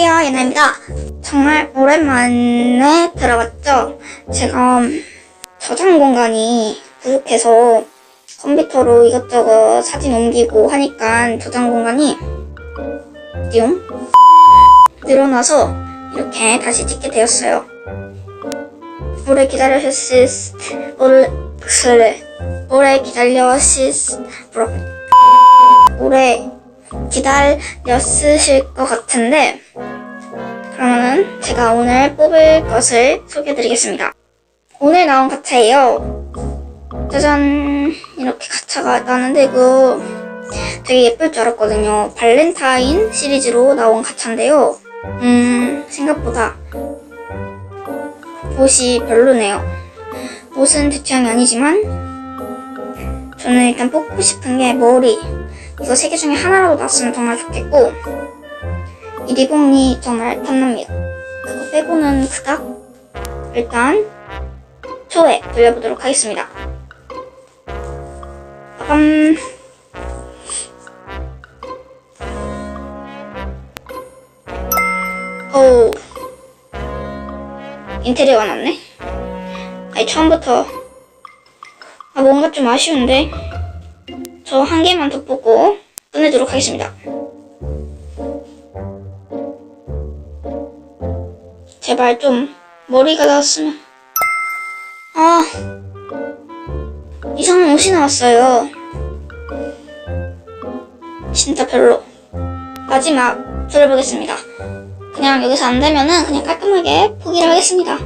예나입니다. 정말 오랜만에 들어봤죠? 제가 저장 공간이 부족해서 컴퓨터로 이것저것 사진 옮기고 하니까 저장 공간이 띠용 늘어나서 이렇게 다시 찍게 되었어요. 오래 기다려주실 오래 오래 뭐라 오래 기다렸으실 것 같은데 그러면은 제가 오늘 뽑을 것을 소개해드리겠습니다. 오늘 나온 가차예요. 짜잔 이렇게 가차가 나는데 이거 되게 예쁠 줄 알았거든요. 발렌타인 시리즈로 나온 가차인데요. 음 생각보다 옷이 별로네요. 옷은 제 취향이 아니지만 저는 일단 뽑고 싶은 게 머리 이거 세 개 중에 하나라도 났으면 정말 좋겠고 이 리본이 정말 탐납니다. 그거 빼고는 그닥 일단 초에 돌려보도록 하겠습니다. 빠밤 오 인테리어가 났네. 아니 처음부터 아 뭔가 좀 아쉬운데 저 한 개만 더 뽑고 끝내도록 하겠습니다. 제발 좀 머리가 나왔으면 아 이상한 옷이 나왔어요. 진짜 별로. 마지막 들어보겠습니다. 그냥 여기서 안 되면은 그냥 깔끔하게 포기를 하겠습니다.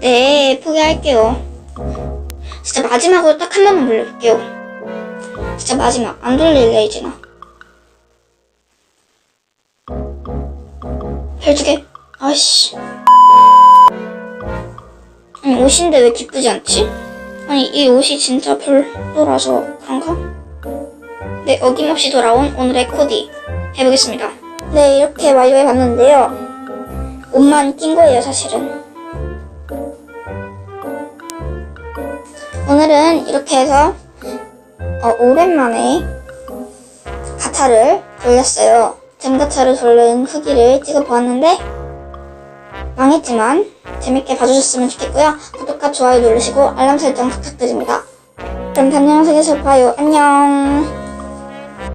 네, 포기할게요. 진짜 마지막으로 딱 한 번만 돌려볼게요. 진짜 마지막. 안 돌릴래, 이제 나. 별두 개. 아씨. 아니, 옷인데 왜 기쁘지 않지? 아니, 이 옷이 진짜 별로라서 그런가? 네, 어김없이 돌아온 오늘의 코디 해보겠습니다. 네, 이렇게 완료해봤는데요. 옷만 낀 거예요, 사실은. 오늘은 이렇게 해서 어, 오랜만에 가차를 돌렸어요. 잼가차를 돌린 후기를 찍어보았는데 망했지만 재밌게 봐주셨으면 좋겠고요. 구독과 좋아요 누르시고 알람 설정 부탁드립니다. 그럼 다음 영상에서 봐요. 안녕.